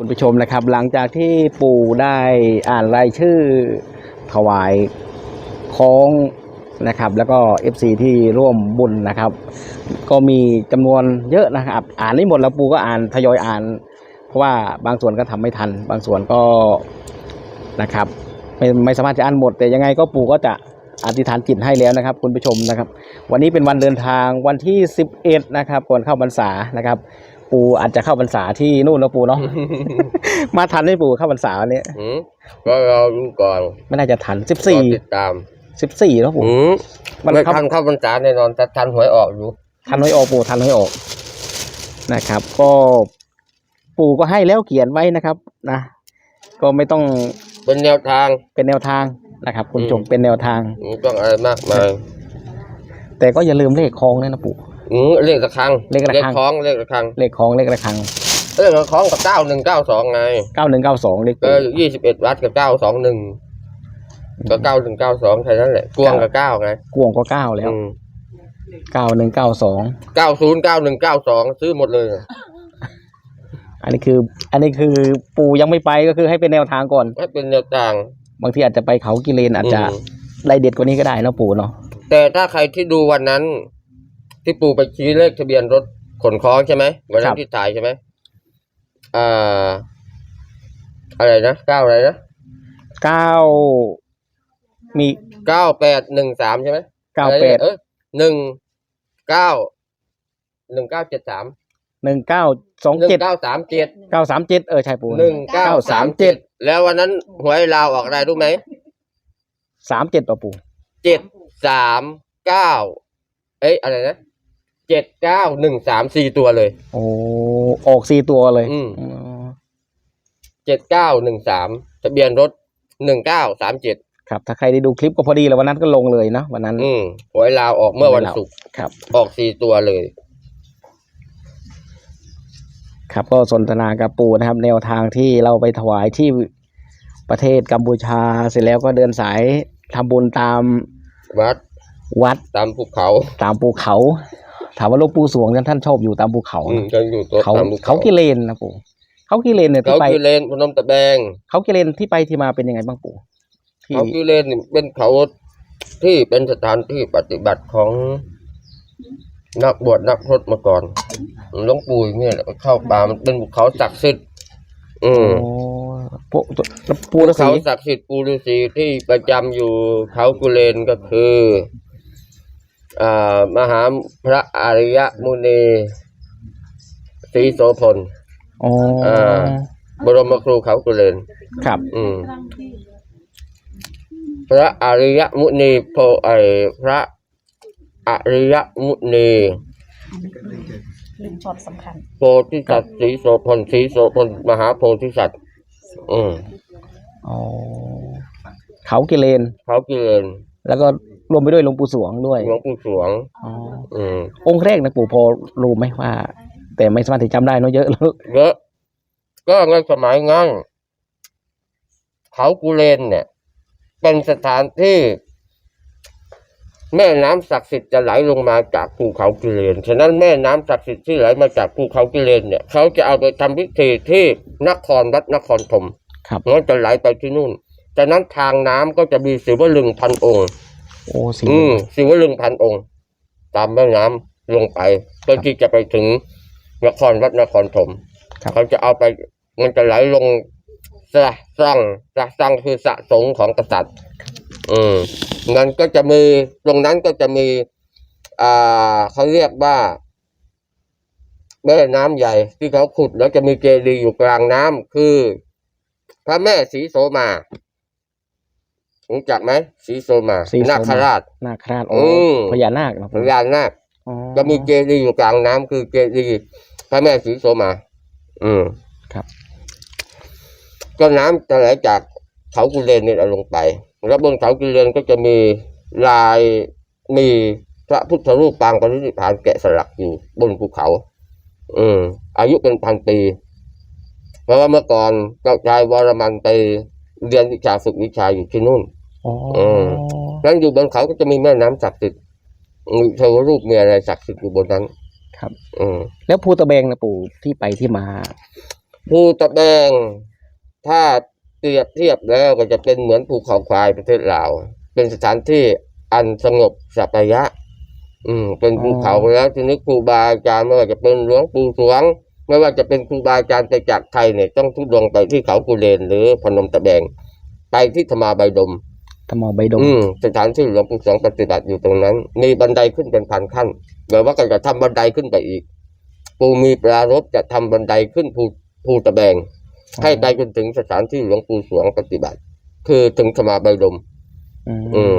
คุณผู้ชมนะครับ หลังจากที่ปู่ได้อ่านรายชื่อถวายของนะครับ แล้วก็ FC ที่ร่วมบุญนะครับ ก็มีจำนวนเยอะนะครับ อ่านไม่หมดแล้วปู่ก็อ่านทยอยอ่าน เพราะว่าบางส่วนก็ทำไม่ทัน บางส่วนก็นะครับ ไม่ไม่สามารถจะอ่านหมด แต่ยังไงก็ปู่ก็จะอธิษฐานจิตให้แล้วนะครับ คุณผู้ชมนะครับ วันนี้เป็นวันเดินทางวันที่ 11 นะครับก่อนเข้าพรรษานะครับ ปู่อาจจะเข้าพรรษาที่นู่นนะปู่เนาะ มาทันไหมปู่เข้าพรรษาวันนี้หืมก็เราดูก่อนไม่น่าจะทันรอติด14ตาม14แล้วปู่หืมมันไม่เข้า ทันเข้าพรรษาแน่นอนแต่ทันหวยออกอยู่ ทันไว้ออกปู่ทันไว้ออกนะครับ ก็ปู่ก็ให้แล้วเขียนไว้นะครับนะก็ไม่ต้องเป็นแนวทาง เป็นแนวทางนะครับ คุณอืมผู้ชมเป็นแนวทาง ไม่ต้องอะไรมากมายแต่ก็อย่าลืมเลขคลองด้วยนะปู่ หืมเลขระฆังเลขระฆัง คล้องเลขระฆังเลขคลองเลขระฆังเลขระฆังกับเก้าหนึ่งเก้าสองไง9192เลขเอปู่อยี่สิบเอ็ดวัดกับเก้าสองหนึ่งก็เก้าหนึ่งเก้าสองแค่นั้นแหละกวงกับเก้าไงกวงก็เก้าแล้วอืม9192เก้าศูนย์เก้าหนึ่งเก้าสองซื้อหมดเลย อันนี้คือ อันนี้คือปู่ยังไม่ไปก็คือให้เป็นแนวทางก่อนให้เป็นแนวทาง บางทีอาจจะไปเขากิเลนอาจจะอืมได้เด็ดกว่านี้ก็ได้เนาะปู่เนาะแต่ถ้าใครที่ดูวันนั้น ที่ปู่ไปชี้เลขทะเบียนรถขนของใช่ไหมวันนั้นที่ถ่ายใช่ไหมอ่า อะไรนะเก้าอะไรนะเก้ามีเก้าแปดหนึ่งสามใช่ไหมเก้าอะไรแปนี่ดยเออหนึ่งเก้าหนึ่งเก้าเจ็ดสามหนึ่งเก้าสองหนึ่งเจ็ดเก้าสามเจ็ดเก้าสามเจ็ดเออใช่ปู่หนึ่งเก้าสามเจ็ดแล้ววันนั้นหวยลาวออกอะไรรู้ไหมสามเจ็ดป่ะปู่เจ็ดสามเก้าเอ้ยอะไรนะ เจ็ดเก้าหนึ่งสามสี่ตัวเลย โอ้ออกสี่ตัวเลยอืม อ๋อเจ็ดเก้าหนึ่งสามทะเบียนรถหนึ่งเก้าสามเจ็ดครับ ถ้าใครได้ดูคลิปก็พอดีแล้ววันนั้นก็ลงเลยเนาะวันนั้น อืมหวยลาวออกเมื่อวันศุกร์ครับ ออกสี่ตัวเลย ครับก็สนทนากับปู่นะครับ แนวทางที่เราไปถวายที่ประเทศกัมพูชาเสร็จแล้วก็เดินสายทำบุญตามวัดวัดตามภูเขา ตามภูเขา ถามว่าหลวงปู่สวงท่านชอบอยู่ตามภูเขาอืมนะจะอยู่ตัวเขาตามภูเขากิเลนนะปู่เขากิเลนเนี่ยเขาที่ไป กิเลนพนมตะแบงเขากิเลนที่ไปที่มาเป็นยังไงบ้างปู่ที่เขากิเลนนี่เป็นเขาที่เป็นสถานที่ปฏิบัติของนักบวชนักพรตมาก่อนหลวงปู่อย่างเนี่ยแหละเข้าป่ามันเป็นภูเขาศักดิ์สิทธิ์อืม โอ้พวกแล้วปู่ฤาษีเขาศักดิ์สิทธิ์ปูฤาษีที่ประจำอยู่เขากุเลนก็คืออ่า มหาพระอริยมุนีศรีโสพลอ๋ออ่าบรมครูเขากุเลนครับ อืม พระอริยมุนีโพไอพระอริยมุนีลืมช็อตสำคัญโพธิสัตว์ศรีโสพลศรีโสพลมหาโพธิสัตว์อืมอ๋อเขากิเลนเขากุเลนแล้วก็ รวมไปด้วยหลวงปู่สวงด้วยหลวงปู่สวงอ๋ออืมองค์แรกนะปู่พอรู้ไหมว่า แต่ไม่สามารถที่จำได้เนอะเยอะแล้วเยอะก็ในสมัยงั้นเขากูเลนเนี่ย เป็นสถานที่ แม่น้ำศักดิ์สิทธิ์จะไหลลงมาจากภูเขากิเลนฉะนั้นแม่น้ำศักดิ์สิทธิ์ที่ไหลมาจากภูเขากิเลนเนี่ยเขาจะเอาไปทำพิธีที่นครวัดนครธม ครับ มันจะไหลไปที่นู่นฉะนั้นทางน้ำก็จะมีศิวลึงพันองค์ โอ้สีอืมศิวลึงพันองค์ ตามแม่น้ำลงไปเพื่อที่จะไปถึงนครวัดนครธมครับเขาจะเอาไป มันจะไหลลงสะซังสะซังคือสะสงของกษัตริย์ อืมงั้นก็จะมีตรงนั้นก็จะมี อ่าเขาเรียกว่าแม่น้ำใหญ่ที่เขาขุดแล้วจะมีเจดีย์อยู่กลางน้ำคือ พระแม่ศรีโสมา รู้จักไหมศรีโสมาศรีโสมา นาคราช นาคราชโอ้อืม พญานาคนะพญานาคอ๋อจะมีเจดีย์อยู่กลางน้ำคือเจดีย์พระแม่ศรีโสมา อืมครับ ก็น้ำจะไหลจากเขากุเลนเนี่ยลงไป แล้วบนเขากุเลนก็จะมีลายมีพระพุทธรูปปางปรินิพพานแกะสลักอยู่บนภูเขา อืมอายุเป็นพันปี เพราะว่าเมื่อก่อนเจ้าชายวรมันไปเรียนวิชาฝึกวิชาอยู่ที่นู่น อ๋ออืมนั้นอยู่บนเขาก็จะมีแม่น้ำศักดิ์สิทธิ์มีเทวรูปมีอะไรศักดิ์สิทธิ์อยู่บนนั้น ครับ อืม แล้วภูตะเบงนะปู่ที่ไปที่มา ภูตะแบง ถ้าเปรียบเทียบแล้วก็จะเป็นเหมือนภูเขาควายประเทศลาว เป็นสถานที่อันสงบสัปยะ อืม เป็นภูเขาแล้วทีนี้ครูบาอาจารย์ไม่ว่าจะเป็นหลวงปู่สวง ไม่ว่าจะเป็นครูบาอาจารย์ไปจากไทยเนี่ยต้องทุดงไปที่เขากุเลนหรือพนมตะแบง ไปที่ธรรมาใบดม ธรรมใบดงอืมสถานที่หลวงปู่สวงปฏิบัติอยู่ตรงนั้น มีบันไดขึ้นเป็นพันขั้นเดี๋ยวว่าก็จะทำบันไดขึ้นไปอีกปู่มีปรารภจะทำบันไดขึ้นภูภูตะแบง ให้ไปจนถึงสถานที่หลวงปู่สวงปฏิบัติ คือถึงธรรมาใบดมอืมอืม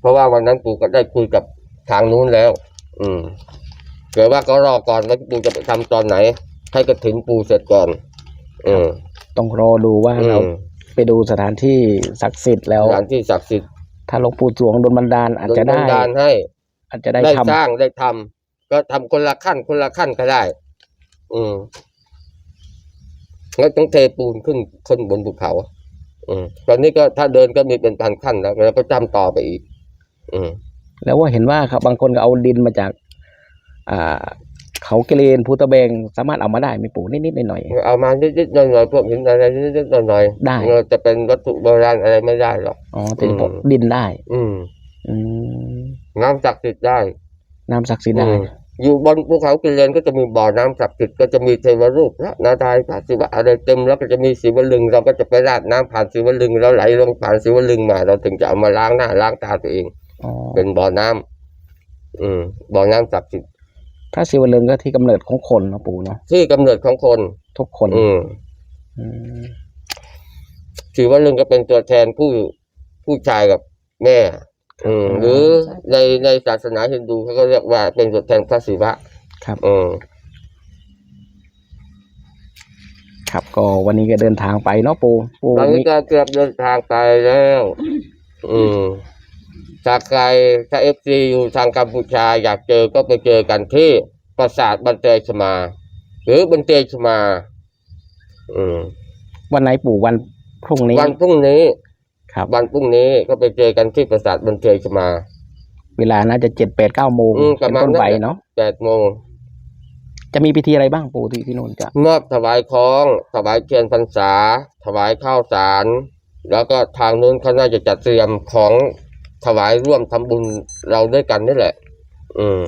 เพราะว่าวันนั้นปู่ก็ได้คุยกับทางนู้นแล้ว อืมเดี๋ยวว่าก็รอก่อนว่าปู่จะไปทำตอนไหน ให้กระถินปู่เสร็จก่อน อืม ต้องรอดูว่าอืเรามไปดูสถานที่ศักดิ์สิทธิ์แล้ว สถานที่ศักดิ์สิทธิ์ถ้าหลวงปู่สวงโดนบันดาลอาจโดจะนบัได้นดาลให้ อาจจะได้ได้ทำสร้างได้ทำก็ทำคนละขั้นคนละขั้นก็ได้ อืมแล้วต้องเทปูนขึ้นขึ้นบนภูเขา อืมตอนนี้ก็ถ้าเดินก็มีเป็นพันขั้นแล้วแล้วก็จำต่อไปอีก อืมแล้วว่าเห็นว่าครับบางคนก็เอาดินมาจาก อ่า เขาเกเรนภูตะเบงสามารถเอามาได้ไหมีปู่นิดๆหน่อยเอามานิดๆหน่อยๆพวกหินอะไรนิดๆหน่อยๆได้เออจะเป็นวัตถุโบราณอะไรไม่ได้หรอกๆอ๋อเป็นพวกอืมดินได้อืมอืมน้ำศักดิ์สิทธิ์ได้ น้ำศักดิ์สิทธิ์ได้อืมอยู่บนภูเขากิเลนก็จะมีบ่อน้ำศักดิ์สิทธิ์ก็จะมีเทวรูปพระนาทายพระศิวะอะไรเต็มแล้วก็จะมีศิวลึง เราก็จะไปราดน้ำผ่านศิวลึงแล้วไหลลงผ่านศิวลึงมา เราถึงจะเอามาล้างหน้าล้างตาตัวเองอ๋อเป็นบ่อน้ำอืมบ่อน้ำศักดิ์สิทธิ์ พระศิวลึงก็ที่กำเนิดของคนเนาะปู่เนาะที่กำเนิดของคน ทุกคนอืมอืมศิวลึงก็เป็นตัวแทนผู้ผู้ชายกับแม่ อืมหรือในในศาสนาฮินดูเขาก็เรียกว่าเป็นตัวแทนพระศิวะ ครับ อืม ครับ ก็วันนี้ก็เดินทางไปเนาะปู่ปู่ตอนนี้มีก็เกือบเดินทางไปแล้ว อืม ถ้าใครถ้าเอฟซีอยู่ทางกัมพูชาอยากเจอก็ไปเจอกันที่ปราสาทบันเตยชมา หรือบันเตยชมา อืมวันไหนปู่วันพรุ่งนี้ วันพรุ่งนี้ครับ วันพรุ่งนี้ก็ไปเจอกันที่ปราสาทบันเตยชมา เวลาน่าจะเจ็ดแปดเก้าโมงอืมปเป็ระนมาณต้นไปนั้นแหละเนาะแปดโมงจะมีพิธีอะไรบ้างปู่ที่ที่นู่นจะมอบถวายของถวายเทียนพรรษา ถวายข้าวสาร แล้วก็ทางนู้นเขาน่าจะจัดเตรียมของ ถวายร่วมทำบุญเราด้วยกันนี่แหละ อืม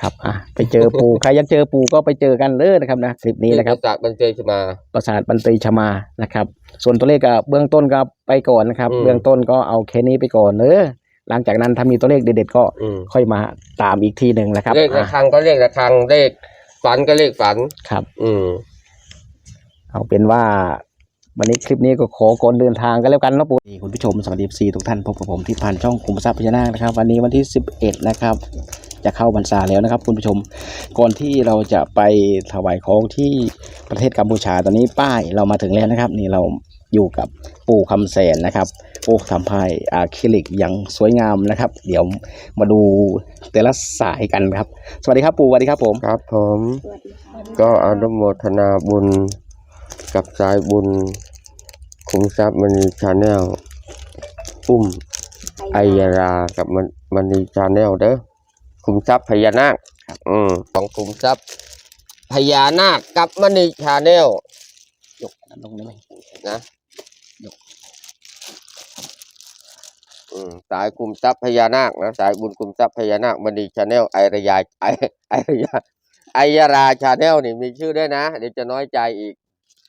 ครับ อะ ไปเจอปู่ ใครอยากเจอปู่ก็ไปเจอกันเลยนะครับนะคลิปนี้นะครับที่ปราสาทบันเตยชมา ปราสาทบันตรีชมานะครับ ส่วนตัวเลขก็เบื้องต้นก็ไปก่อนนะครับ อืม เบื้องต้นก็เอาแค่นี้ไปก่อนเนอะหลังจากนั้นถ้ามีตัวเลขเด็ดๆก็อืมค่อยมาตามอีกทีหนึ่งนะครับเลขระอะฆังก็เลขระฆังเลขฝันก็เลขฝัน ครับ อืม เอาเป็นว่า วันนี้คลิปนี้ก็ขอก่อนเดินทางกันแล้วกันเนาะปู่คุณผู้ชมสวัสดีซีทุกท่านพบกับผมที่ผ่านช่องคุมทรัพย์พญานาคนะครับ วันนี้วันที่ 11 นะครับ จะเข้าพรรษาแล้วนะครับ คุณผู้ชม ก่อนที่เราจะไปถวายของที่ประเทศกัมพูชาตอนนี้ป้ายเรามาถึงแล้วนะครับ นี่เราอยู่กับปู่คำแสนนะครับโอ้ทำพายอะคริลิกอย่างสวยงามนะครับ เดี๋ยวมาดูแต่ละสายกันครับ สวัสดีครับปู่สวัสดีครับผมครับผมสวัสดีค่ะก็อนุโมทนาบุญกับสายบุญ คุ้มทรัพย์มณีชาแนลอุ้มไอยารากับมันมณีชาแนลเด้อคุ้มทรัพย์พญานาคอืมของคุ้มทรัพย์พญานาคกับมณีชาแนลยกอันนั้นลงได้ไหมนะอืมสายคุมทรัพย์พญานาคนะสายบุญคุมทรัพย์พญานาคมณีชาแนลไอระยาไอไอระยาไอยาราชาแนลนี่มีชื่อด้วยนะ เดี๋ยวจะน้อยใจอีก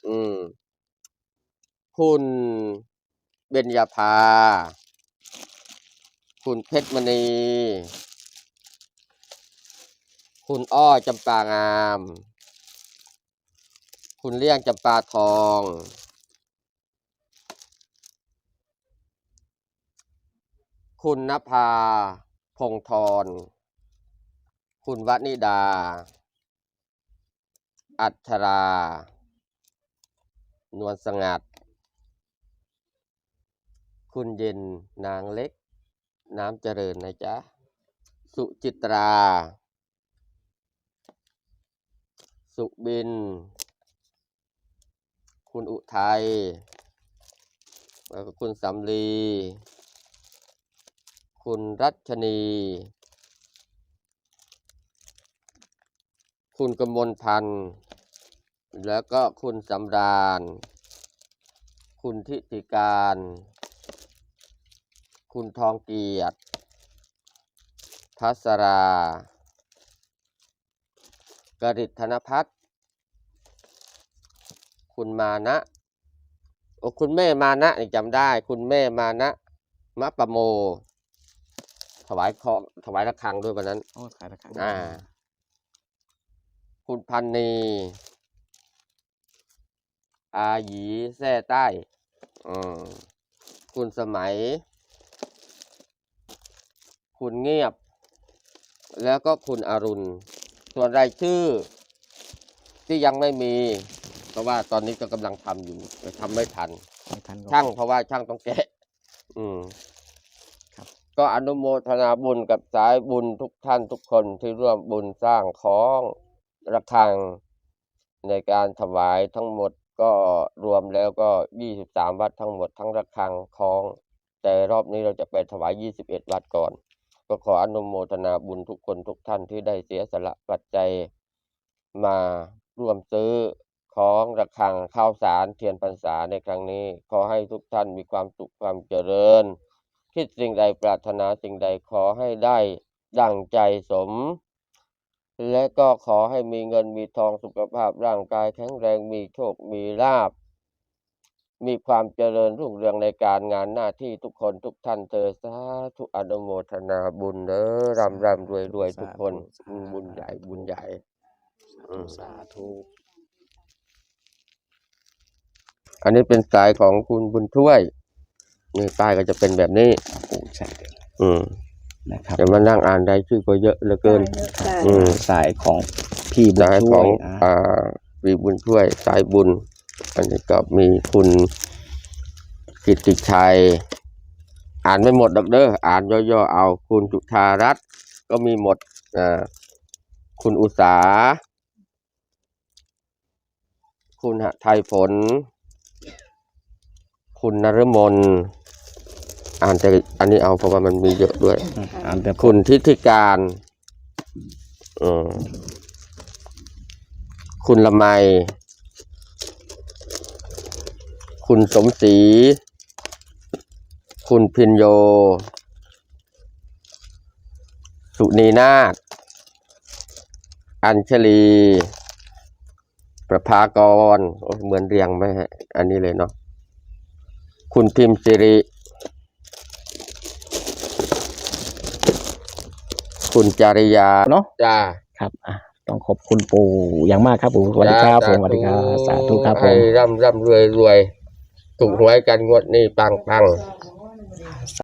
อืม คุณเบญญาภา คุณเพชรมณี คุณอ้อจำปางาม คุณเลี่ยงจำปาทอง คุณนภา พงธรคุณวันิดา อัชรา นวลสงัด คุณเย็นนางเล็ก น้ำเจริญนะจ๊ะ สุจิตรา สุบิน คุณอุทัยแล้วก็คุณสำลี คุณรัชนี คุณกมลพันธ์ แล้วก็คุณสำราญ คุณทิติการ คุณทองเกียรติพัสรากริษธนพัฒน์คุณมานะโอ้คุณแม่มานะนี่จำได้ คุณแม่มานะมะปะโม ถวายของถวายระฆังด้วยวันนั้นโอ้ขายราคาอ่า คุณพันนีอาหยีแท่ใต้ อืมคุณสมัย คุณเงียบ แล้วก็คุณอรุณ ส่วนรายชื่อ ที่ยังไม่มี เพราะว่าตอนนี้ก็กำลังทำอยู่แต่ทำไม่ทัน ไม่ทันก็ช่างเพราะว่าช่างต้องแกะ อืมครับก็อนุโมทนาบุญกับสายบุญทุกท่านทุกคนที่ร่วมบุญสร้างของระฆัง ในการถวายทั้งหมดก็รวมแล้วก็ยี่สิบสามวัดทั้งหมดทั้งระฆังของ แต่รอบนี้เราจะไปถวายยี่สิบเอ็ดวัดก่อน ก็ขออนุโมทนาบุญทุกคนทุกท่านที่ได้เสียสละปัจจัย มาร่วมซื้อของระฆังข้าวสารเทียนพรรษาในครั้งนี้ ขอให้ทุกท่านมีความสุขความเจริญ คิดสิ่งใดปรารถนาสิ่งใดขอให้ได้ดั่งใจสม และก็ขอให้มีเงินมีทองสุขภาพร่างกายแข็งแรงมีโชคมีลาบ มีความเจริญรุ่งเรืองในการงานหน้าที่ทุกคนทุกท่านเธอสาธุอนุโมทนาบุญเด้อร่ำร่ำรวยรวยทุกคนอืมบุญใหญ่บุญใหญ่อืมสาธุอันนี้เป็นสายของคุณบุญช่วย นี่ป้ายก็จะเป็นแบบนี้โอ้ใช่เลยอืมนะครับจะมานั่งอ่านได้ชื่อก็เยอะเหลือเกิน อืมสายของพี่บุญสายขช่อวงยอ่าอ่าวีบุญช่วย สายบุญ อันนี้ก็มีคุณกิตติชัย อ่านไม่หมดดอกเด้ออ่านย่อๆเอาคุณจุธารัตน์ก็มีหมดอ่าคุณอุสาคุณหไทยผลคุณนรมนอ่านแต่อันนี้เอาเพราะว่ามันมีเยอะด้วยอืมอ่านแต่คุณทิติการอืมคุณละไม คุณสมศรี คุณพินโย สุนีนาถอัญชลี ประภากรโอ้เหมือนเรียงไหมฮะ อันนี้เลยเนาะ คุณพิมพ์สิริ คุณจริยา เนาะจ้า ครับอะต้องขอบคุณปู่อย่างมากครับปู่สวัสดีครับผมสวัสดีครับสาธุครับผให้ม ร่ำร่ำรวยรวย ถูกหวยกันงวดนี้ปังปัง